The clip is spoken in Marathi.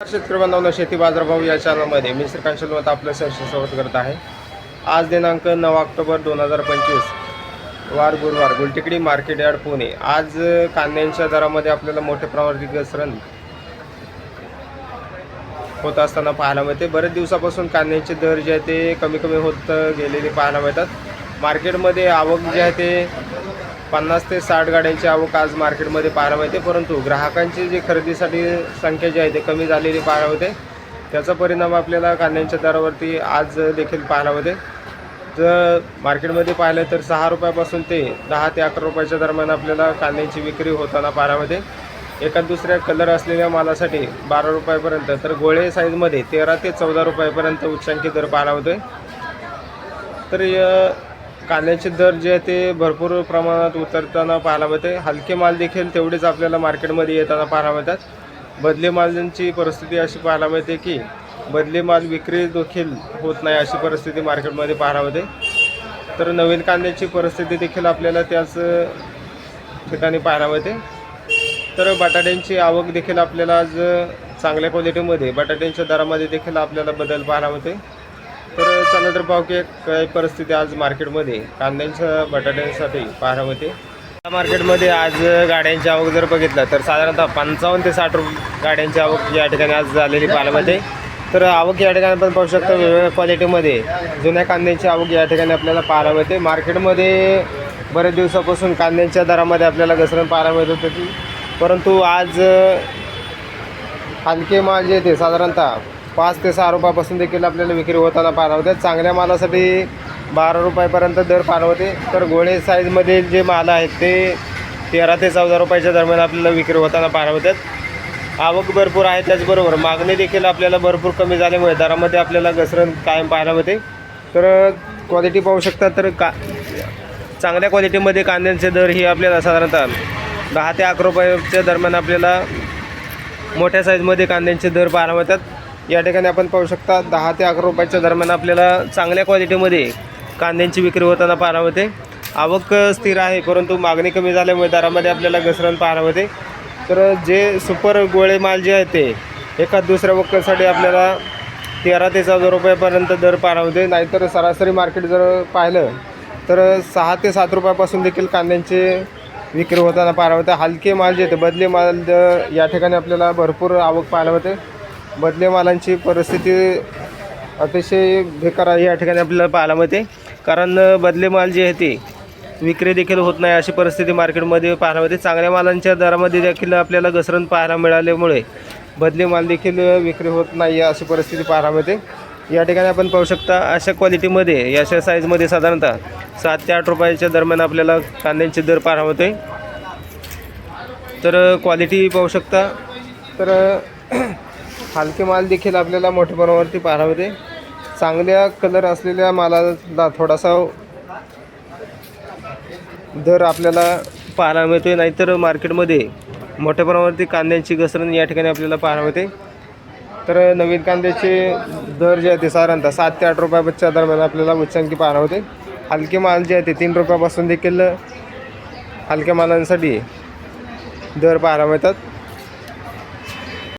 शेतकरी बांधवांना शेती बाजारभाव या चॅनलमध्ये मी श्रीकांत शिलवत आपलं सहर्ष स्वागत करत आहे. आज दिनांक नऊ ऑक्टोबर दोन हजार पंचवीस वार गुरुवार गुलटेकडी मार्केट यार्ड पुणे. आज कांद्यांच्या दरामध्ये आपल्याला मोठ्या प्रमाणात घसरण होत असताना पाहायला मिळते. बरेच दिवसापासून कांद्यांचे दर जे आहे ते कमी कमी होत गेलेले पाहायला मिळतात. मार्केटमध्ये आवक जे आहे ते पन्नास ते साठ गाड्यांची आवक आज मार्केटमध्ये पाहायला मिळते परंतु ग्राहकांची जी खरेदीसाठी संख्या जी आहे ते कमी झालेली पाहायला होते त्याचा परिणाम आपल्याला कांद्यांच्या दरावरती आज देखील पाहायला होते जर मार्केटमध्ये पाहिलं तर सहा रुपयापासून ते दहा ते अकरा रुपयाच्या दरम्यान आपल्याला कांद्यांची विक्री होताना पाहायला एका दुसऱ्या कलर असलेल्या मालासाठी बारा रुपयापर्यंत तर गोळे साईजमध्ये तेरा ते चौदा रुपयापर्यंत उच्चांकी दर पाहायला होते तर या कांद्याचे दर जे आहे ते भरपूर प्रमाणात उतरताना पाहायला मिळते. हलके माल देखील तेवढेच आपल्याला मार्केटमध्ये येताना पाहायला मिळतात. बदली मालांची परिस्थिती अशी पाहायला मिळते की बदली माल विक्री देखील होत नाही अशी परिस्थिती मार्केटमध्ये पाहायला मिळते. तर नवीन कांद्याची परिस्थिती देखील आपल्याला त्याच ठिकाणी पाहायला मिळते. तर बटाट्यांची आवक देखील आपल्याला आज चांगल्या क्वालिटीमध्ये बटाट्यांच्या दरामध्ये देखील आपल्याला बदल पाहायला मिळते. तर चला तर पाहू की काय परिस्थिती आज मार्केटमध्ये. कांद्यांच्या बटाट्यांसाठी पाहायला होते या मार्केटमध्ये आज गाड्यांची आवक जर बघितलं तर साधारणतः पंचावन्न ते साठ गाड्यांची आवक या ठिकाणी आज झालेली पाहायला तर आवक या ठिकाणी आपण पाहू शकतो वेगवेगळ्या क्वालिटीमध्ये जुन्या कांद्यांची आवक या ठिकाणी आपल्याला पाहायला मिळते मार्केटमध्ये बरेच दिवसापासून कांद्यांच्या दरामध्ये आपल्याला घसरण पाहायला मिळत होती. परंतु आज हलके माल जे साधारणतः पाच ते सहा रुपयापासून देखील आपल्याला विक्री होताना पाहायला होते. चांगल्या मालासाठी बारा रुपयापर्यंत दर पाहायला होते. तर गोळे साईजमध्ये जे माल आहेत ते तेरा ते चौदा रुपयाच्या दरम्यान आपल्याला विक्री होताना पाहायला होतात आवक भरपूर आहे त्याचबरोबर मागणी देखील आपल्याला भरपूर कमी झाल्यामुळे दरामध्ये आपल्याला घसरण कायम पाहायला होते. तर क्वालिटी पाहू शकता तर का चांगल्या क्वालिटीमध्ये कांद्यांचे दर ही आपल्याला साधारणतः दहा ते अकरा रुपयाच्या दरम्यान आपल्याला मोठ्या साईजमध्ये कांद्यांचे दर पाहायला मिळतात. या ठिकाणी आपण पाहू शकता दहा ते अकरा रुपयाच्या दरम्यान आपल्याला चांगल्या क्वालिटीमध्ये कांद्यांची विक्री होताना पाहायला मिळते. आवक स्थिर आहे परंतु मागणी कमी झाल्यामुळे दरामध्ये आपल्याला घसरण पाहायला मिळते. तर जे सुपर गोळे माल जे आहे ते एका दुसऱ्या वक्कलसाठी आपल्याला तेरा ते चौदा रुपयापर्यंत दर पाहायला मिळते. नाहीतर सरासरी मार्केट जर पाहिलं तर सहा ते सात रुपयापासून देखील कांद्यांचे विक्री होताना पाहायला होते हलके माल जे ते बदले माल या ठिकाणी आपल्याला भरपूर आवक पाहायला होते बदले मालांची परिस्थिती अतिशय बेकार आहे या ठिकाणी आपल्याला पाहायला मिळते. कारण बदले माल जे आहे ते विक्री देखील होत नाही अशी परिस्थिती मार्केटमध्ये पाहायला मिळते. चांगल्या मालांच्या दरामध्ये देखील आपल्याला घसरण पाहायला मिळाल्यामुळे बदले माल देखील विक्री होत नाही अशी परिस्थिती पाहायला मिळते. या ठिकाणी आपण पाहू शकता अशा क्वालिटीमध्ये अशा साईजमध्ये साधारणतः सात ते आठ रुपयाच्या दरम्यान आपल्याला कांद्यांचे दर पाहायला मिळते तर क्वालिटी पाहू शकता. तर हलके माल देखील आपल्याला मोठ्या प्रमाणावरती पाहायला मिळते. चांगल्या कलर असलेल्या मालाला थोडासा दर आपल्याला पाहायला मिळतो आहे नाहीतर मार्केटमध्ये मोठ्या प्रमाणावरती कांद्यांची घसरण या ठिकाणी आपल्याला पाहायला मिळते. तर नवीन कांद्याचे दर जे आहे ते साधारणतः सात ते आठ रुपयाच्या दरम्यान आपल्याला उच्चांकी पाहायला होते हलके माल जे आहे ते तीन रुपयापासून देखील हलक्या मालांसाठी दर पाहायला मिळतात.